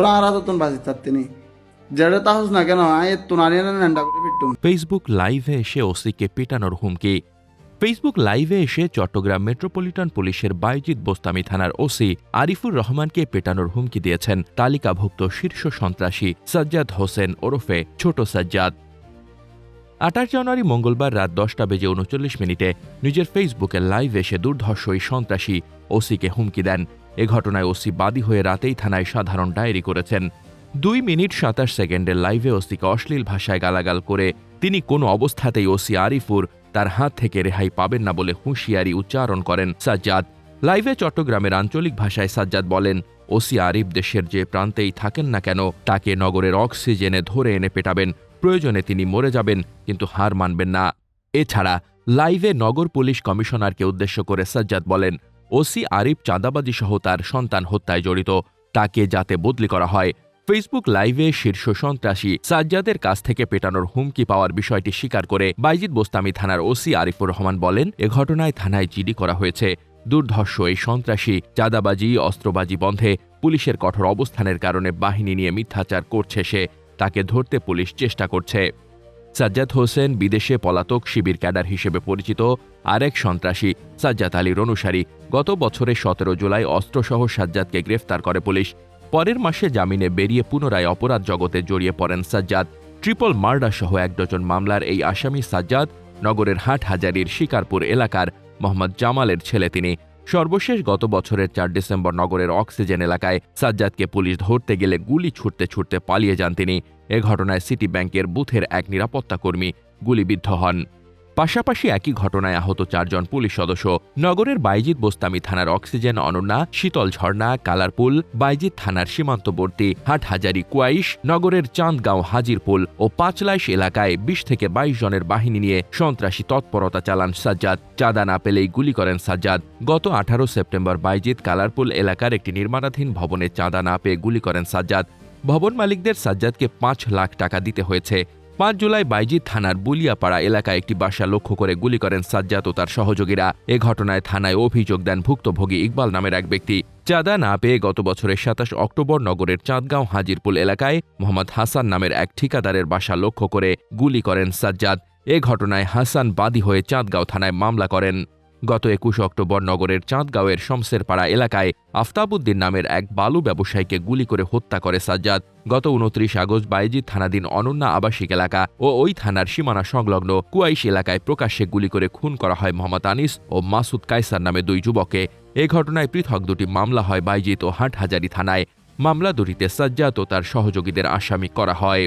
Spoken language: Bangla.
പ്രാരാതത്വം ബാധിത്തത്തിന് ജഡ താഹസ് না কেন আয় তুনারিয়ানা নান্ডা করে বিট্টুম ফেসবুক লাইভে এসে ওসিকে পেটানোর হুমকি ফেসবুক লাইভে এসে চট্টগ্রাম মেট্রোপলিটন পুলিশের বাইজিৎ বোস্তামি থানার ওসি আরিফুর রহমানকে পেটানোর হুমকি দিয়েছেন তালিকাভুক্ত শীর্ষ সন্ত্রাসী সাজ্জাদ হোসেন ওরফে ছোট সাজ্জাদ আঠাশ জানুয়ারি মঙ্গলবার রাত দশটা বেজে উনচল্লিশ মিনিটে নিজের ফেসবুকে লাইভ এসে দুর্ধর্ষ এই সন্ত্রাসী ওসিকে হুমকি দেন এ ঘটনায় ওসি বাদী হয়ে রাতেই থানায় সাধারণ ডায়েরি করেছেন। দুই মিনিট সাতাশ সেকেন্ডের লাইভে ওসিকে অশ্লীল ভাষায় গালাগাল করে তিনি কোনো অবস্থাতেই ওসি আরিফুর তার হাত থেকে রেহাই পাবেন না বলে হুঁশিয়ারি উচ্চারণ করেন সাজ্জাদ। লাইভে চট্টগ্রামের আঞ্চলিক ভাষায় সাজ্জাদ বলেন, ওসি আরিফ দেশের যে প্রান্তেই থাকেন না কেন, তাকে নগরের অক্সিজেনে ধরে এনে পেটাবেন। প্রয়োজনে তিনি মরে যাবেন, কিন্তু হার মানবেন না। এছাড়া, লাইভে নগর পুলিশ কমিশনারকে উদ্দেশ্য করে সাজ্জাদ বলেন ওসি আরিফ চাঁদাবাজি সহ তার সন্তান হত্যায় জড়িত। তাকে যাতে বদলি করা হয় ফেসবুক লাইভে শীর্ষ সন্ত্রাসী সাজ্জাদের কাছ থেকে পেটানোর হুমকি পাওয়ার বিষয়টি স্বীকার করে বাইজিদ বোস্তামি থানার ওসি আরিফুর রহমান বলেন, এ ঘটনায় থানায় জিডি করা হয়েছে। দুর্ধর্ষ এই সন্ত্রাসী চাঁদাবাজি, অস্ত্রবাজি বন্ধে পুলিশের কঠোর অবস্থানের কারণে বাহিনী নিয়ে মিথ্যাচার করছে সে। তাকে ধরতে পুলিশ চেষ্টা করছে। সাজ্জাদ হোসেন বিদেশে পলাতক শিবির ক্যাডার হিসেবে পরিচিত আরেক সন্ত্রাসী সাজ্জাদ আলীর অনুসারী গত বছরের সতেরো জুলাই অস্ত্রসহ সাজ্জাদকে গ্রেফতার করে পুলিশ। পরের মাসে জামিনে বেরিয়ে পুনরায় অপরাধ জগতে জড়িয়ে পড়েন সাজ্জাদ। ট্রিপল মার্ডার সহ এক ডজন মামলার এই আসামি সাজ্জাদ নগরের হাট হাজারির শিকারপুর এলাকার মোহাম্মদ জামালের ছেলে তিনি। সর্বশেষ গত বছরের চার ডিসেম্বর নগরের অক্সিজেন এলাকায় সাজ্জাদকে পুলিশ ধরতে গেলে গুলি ছুটতে ছুটতে পালিয়ে যান তিনি। এ ঘটনায় সিটি ব্যাংকের বুথের এক নিরাপত্তাকর্মী গুলিবিদ্ধ হন। পাশাপাশি একই ঘটনায় আহত চারজন পুলিশ সদস্য। নগরের বাইজিৎ বোস্তামি থানার অক্সিজেন অনন্যা, শীতল ঝর্ণা, কালারপুল, বাইজিৎ থানার সীমান্তবর্তী হাটহাজারি কুয়াইশ, নগরের চাঁদগাঁও হাজিরপুল ও পাঁচলাইশ এলাকায় বিশ থেকে বাইশ জনের বাহিনী নিয়ে সন্ত্রাসী তৎপরতা চালান সাজ্জাদ। চাঁদা না পেলেই গুলি করেন সাজ্জাদ। গত আঠারো সেপ্টেম্বর বাইজিৎ কালারপুল এলাকার একটি নির্মাণাধীন ভবনে চাঁদা না পেয়ে গুলি করেন সাজ্জাদ। ভবন মালিকদের সাজ্জাদকে পাঁচ লাখ টাকা দিতে হয়েছে। পাঁচ জুলাই বাইজিৎ থানার বুলিয়াপাড়া এলাকায় একটি বাসা লক্ষ্য করে গুলি করেন সাজ্জাদ ও তার সহযোগীরা। এ ঘটনায় থানায় অভিযোগ দেন ভুক্তভোগী ইকবাল নামের এক ব্যক্তি। চাঁদা না পেয়ে গত বছরের সাতাশ অক্টোবর নগরের চাঁদগাঁও হাজিরপুল এলাকায় মোহাম্মদ হাসান নামের এক ঠিকাদারের বাসা লক্ষ্য করে গুলি করেন সাজ্জাদ। এ ঘটনায় হাসান বাদী হয়ে চাঁদগাঁও থানায় মামলা করেন। গত একুশ অক্টোবর নগরের চাঁদগাঁওয়ের শমসেরপাড়া এলাকায় আফতাবুদ্দিন নামের এক বালু ব্যবসায়ীকে গুলি করে হত্যা করে সাজ্জাদ। গত উনত্রিশ আগস্ট বাইজিৎ থানাধীন অনন্যা আবাসিক এলাকা ও ওই থানার সীমানা সংলগ্ন কুয়াইশ এলাকায় প্রকাশ্যে গুলি করে খুন করা হয় মোহাম্মদ আনিস ও মাসুদ কাইসার নামে দুই যুবককে। এ ঘটনায় পৃথক দুটি মামলা হয় বাইজিৎ ও হাটহাজারি থানায়। মামলা দুটিতে সাজ্জাদ ও তার সহযোগীদের আসামি করা হয়।